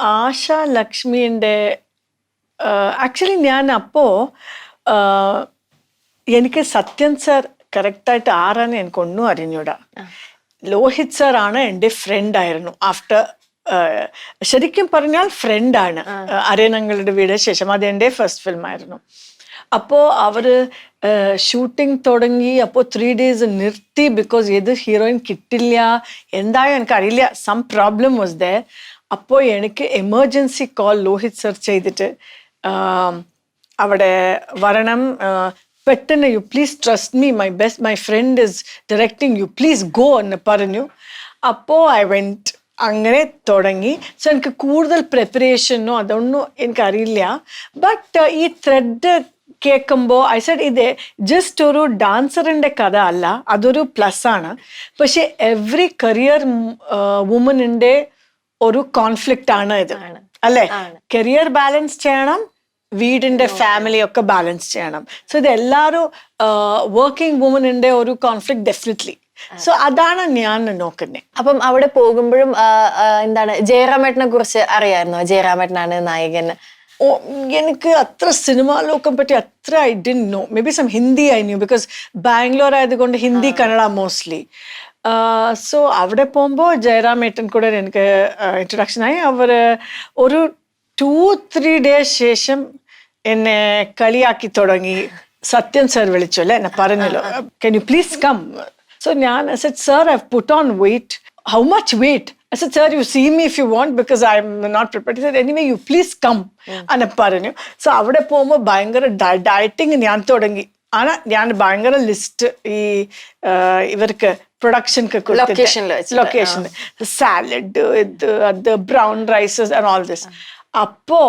ആശ ലക്ഷ്മിന്റെ actually ഞാൻ അപ്പോൾ എനിക്ക് സത്യൻ സർ കറക്റ്റായിട്ട് ആരാന്ന് എനിക്കൊന്നും അറിഞ്ഞൂടാ. ലോഹിത് സർ ആണ് എന്റെ ഫ്രണ്ട് ആയിരുന്നു. ആഫ്റ്റർ ശരിക്കും പറഞ്ഞാൽ ഫ്രണ്ടാണ് അരയണങ്ങളുടെ വീട് ശേഷം അത് എന്റെ ഫസ്റ്റ് ഫിലിം ആയിരുന്നു. അപ്പോൾ അവർ ഷൂട്ടിംഗ് തുടങ്ങി. അപ്പോൾ ത്രീ ഡേയ്സ് നിർത്തി. ബിക്കോസ് ഏത് ഹീറോയിൻ കിട്ടില്ല. എന്തായാലും എനിക്കറിയില്ല. സം പ്രോബ്ലം വാസ് ദ അപ്പോൾ എനിക്ക് എമർജൻസി കോൾ ലോഹിത് സർ ചെയ്തിട്ട് അവിടെ വരണം. പെട്ടെന്ന് you please trust me my best my friend is directing you please go എന്ന് പറഞ്ഞു. അപ്പോൾ ഐ വെന്റ് അങ്ങനെ തുടങ്ങി. സോ എനിക്ക് കൂടുതൽ പ്രിപ്പറേഷനോ അതൊന്നും എനിക്കറിയില്ല. ബട്ട് ഈ ത്രെഡ് കേൾക്കുമ്പോൾ ഐ സെഡ് ഇത് ജസ്റ്റ് ഒരു ഡാൻസറിന്റെ കഥ അല്ല. അതൊരു പ്ലസ് ആണ്. പക്ഷേ എവറി കരിയർ വുമനിന്റെ ഒരു കോൺഫ്ലിക്റ്റ് ആണ് ഇത്. അല്ലെ? കരിയർ ബാലൻസ് ചെയ്യണം വീടിന്റെ ഫാമിലി ഒക്കെ ബാലൻസ് ചെയ്യണം. സോ ഇത് എല്ലാവരും വർക്കിംഗ് വുമനിന്റെ ഒരു കോൺഫ്ലിക്ട് ഡെഫിനറ്റ്ലി സോ അതാണ് ഞാൻ നോക്കുന്നത് അപ്പം അവിടെ പോകുമ്പോഴും എന്താണ് ജയറാമേട്ടനെ കുറിച്ച് അറിയാമായിരുന്നോ ജയറാമേട്ടനാണ് നായകൻ. ഓ എനിക്ക് അത്ര സിനിമാ ലോകം പറ്റി അത്ര I didn't know maybe some Hindi I knew because Bangalore ആയതുകൊണ്ട് ഹിന്ദി കന്നഡ മോസ്റ്റ്ലി സോ അവിടെ പോകുമ്പോൾ ജയറാം ഏട്ടൻ കൂടെ എനിക്ക് ഇൻട്രൊഡക്ഷൻ ആയി. അവർ ഒരു ടു ത്രീ ഡേ ശേഷം എന്നെ കളിയാക്കി തുടങ്ങി. സത്യൻ സർ വിളിച്ചു അല്ലേ? എന്നെ പറഞ്ഞല്ലോ. Can you please come so ഞാൻ set sir I put on weight how much weight I said, sir, you see me if you want because I'm not prepared. He said, anyway, you please come. എന്ന് പറഞ്ഞു. So അവിടെ പോകുമ്പോൾ ഭയങ്കര dieting ഞാൻ തുടങ്ങി. ആണ് ഞാൻ ഭയങ്കര ലിസ്റ്റ് ഈ ഇവർക്ക് വെച്ചിട്ട്, ലൊക്കേഷൻ സാലഡ് ഇത് അത് brown rices and all this അപ്പോ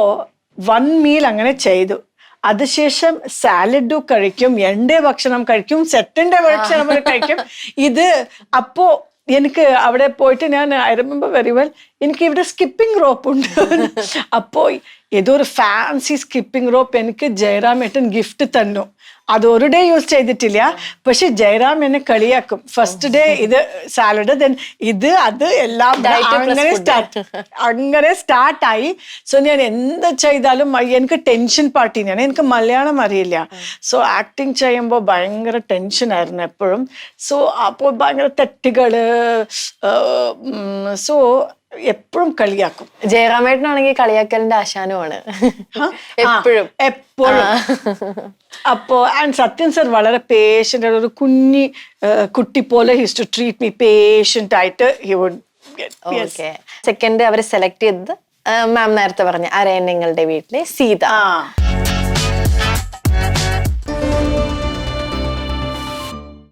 വൺ മീൽ അങ്ങനെ ചെയ്തു. അതിനുശേഷം സാലഡ് കഴിക്കും എന്റെ ഭക്ഷണം കഴിക്കും സെറ്റിന്റെ ഭക്ഷണം കഴിക്കും. ഇത് അപ്പോ എനിക്ക് അവിടെ പോയിട്ട് ഞാൻ ഐ റിമെമ്പർ വെരി വെൽ എനിക്ക് ഇവിടെ സ്കിപ്പിംഗ് റോപ്പ് ഉണ്ട്. അപ്പോൾ ഏതോ ഒരു ഫാൻസി സ്കിപ്പിംഗ് റോപ്പ് എനിക്ക് ജയറാം ഏട്ടൻ ഗിഫ്റ്റ് തന്നു. അത് ഒരു ഡേ യൂസ് ചെയ്തിട്ടില്ല. പക്ഷെ ജയറാം എന്നെ കളിയാക്കും. ഫസ്റ്റ് ഡേ ഇത് സാലഡ് ദെൻ ഇത് അത് എല്ലാം അങ്ങനെ. സ്റ്റാർട്ട് അങ്ങനെ സ്റ്റാർട്ടായി സോ ഞാൻ എന്ത് ചെയ്താലും എനിക്ക് ടെൻഷൻ പാർട്ടി ഞാൻ എനിക്ക് മലയാളം അറിയില്ല. സോ ആക്ടിങ് ചെയ്യുമ്പോൾ ഭയങ്കര ടെൻഷൻ ആയിരുന്നു എപ്പോഴും. സോ അപ്പോൾ ഭയങ്കര തെറ്റുകൾ സോ എപ്പോഴും കളിയാക്കും. ജയറാമേട്ടനാണെങ്കിൽ കളിയാക്കലിന്റെ ആശാനുമാണ്. എപ്പോഴും. എപ്പോഴും. അപ്പോ ആൻഡ് സത്യൻ സർ വളരെ പേഷ്യന്റ് ഒരു കുഞ്ഞി കുട്ടി പോലെ his to treat me patient ആയിട്ട് ഹി വുഡ് ഓക്കെ സെക്കൻഡ് അവരെ സെലക്ട് ചെയ്തത് മാം നേരത്തെ പറഞ്ഞ നിങ്ങളുടെ വീട്ടിലെ സീത. ആ.